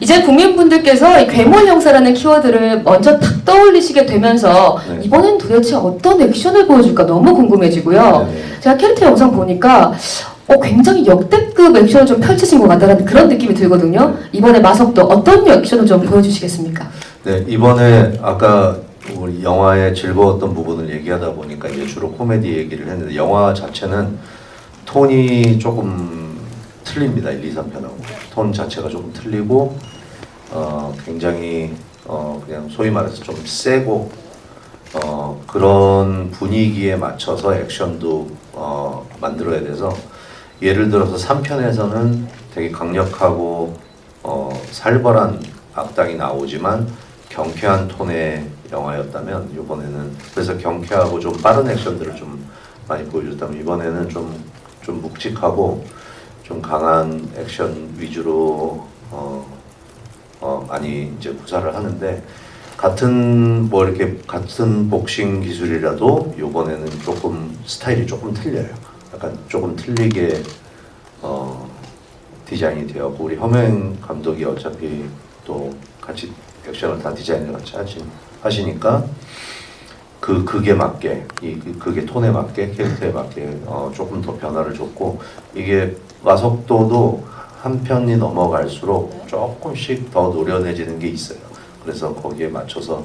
이제 국민분들께서 이 괴물 형사라는 키워드를 먼저 탁 떠올리시게 되면서 네. 이번엔 도대체 어떤 액션을 보여줄까 너무 궁금해지고요. 네네. 제가 캐릭터 영상 보니까 어, 굉장히 역대급 액션을 좀 펼치신 것 같다는 그런 느낌이 들거든요. 이번에 마석도 어떤 액션을 좀 보여주시겠습니까? 네, 이번에 아까 우리 영화의 즐거웠던 부분을 얘기하다 보니까 이제 주로 코미디 얘기를 했는데 영화 자체는 톤이 조금 틀립니다. 1, 2, 3편하고. 톤 자체가 조금 틀리고 어, 굉장히 어, 그냥 소위 말해서 좀 세고 어, 그런 분위기에 맞춰서 액션도 어, 만들어야 돼서 예를 들어서 3편에서는 되게 강력하고 어, 살벌한 악당이 나오지만 경쾌한 톤의 영화였다면 이번에는 그래서 경쾌하고 좀 빠른 액션들을 좀 많이 보여줬다면 이번에는 좀, 좀 묵직하고 좀 강한 액션 위주로 어, 어, 많이 이제 구사를 하는데 같은 뭐 이렇게 같은 복싱 기술이라도 이번에는 조금 스타일이 조금 틀려요. 약간 조금 틀리게 어, 디자인이 되었고 우리 허명 감독이 어차피 또 같이 액션을 다 디자인을 같이 하시, 하시니까 그 그게 맞게 이 그- 그게 톤에 맞게 캐릭터에 맞게 어, 조금 더 변화를 줬고 이게 마석도도 한 편이 넘어갈수록 조금씩 더 노련해지는 게 있어요. 그래서 거기에 맞춰서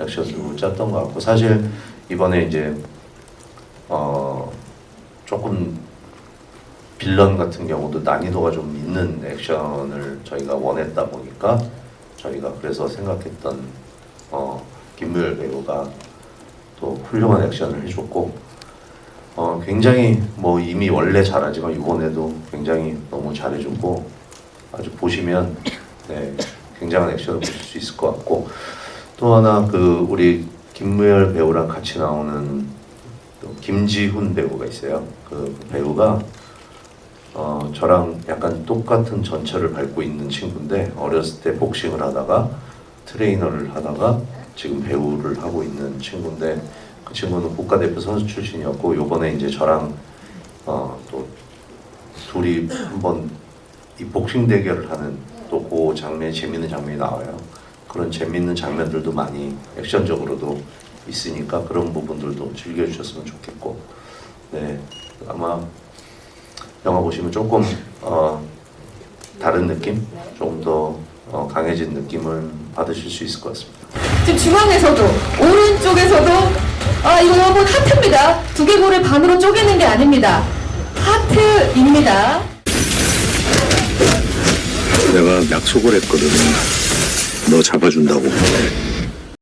액션을 짰던 것 같고 사실 이번에 이제 어 조금 빌런 같은 경우도 난이도가 좀 있는 액션을 저희가 원했다 보니까 저희가 그래서 생각했던 어, 김무열 배우가 또 훌륭한 액션을 해줬고 어, 굉장히 뭐 이미 원래 잘하지만 이번에도 굉장히 너무 잘해줬고 아주 보시면 네, 굉장한 액션을 보실 수 있을 것 같고 또 하나 그 우리 김무열 배우랑 같이 나오는 또 김지훈 배우가 있어요. 그 배우가 어, 저랑 약간 똑같은 전철을 밟고 있는 친구인데 어렸을 때 복싱을 하다가 트레이너를 하다가 지금 배우를 하고 있는 친구인데 그 친구는 국가대표 선수 출신이었고 요번에 이제 저랑 어, 또 둘이 한번 이 복싱 대결을 하는 또 그 장면 재밌는 장면이 나와요. 그런 재밌는 장면들도 많이 액션적으로도 있으니까 그런 부분들도 즐겨주셨으면 좋겠고 네 아마 영화 보시면 조금 어, 다른 느낌, 조금 더 어, 강해진 느낌을 받으실 수 있을 것 같습니다. 지금 중앙에서도 오른쪽에서도 아 이거 여러분 하트입니다. 두개골을 반으로 쪼개는 게 아닙니다. 하트입니다. 내가 약속을 했거든. 너 잡아준다고.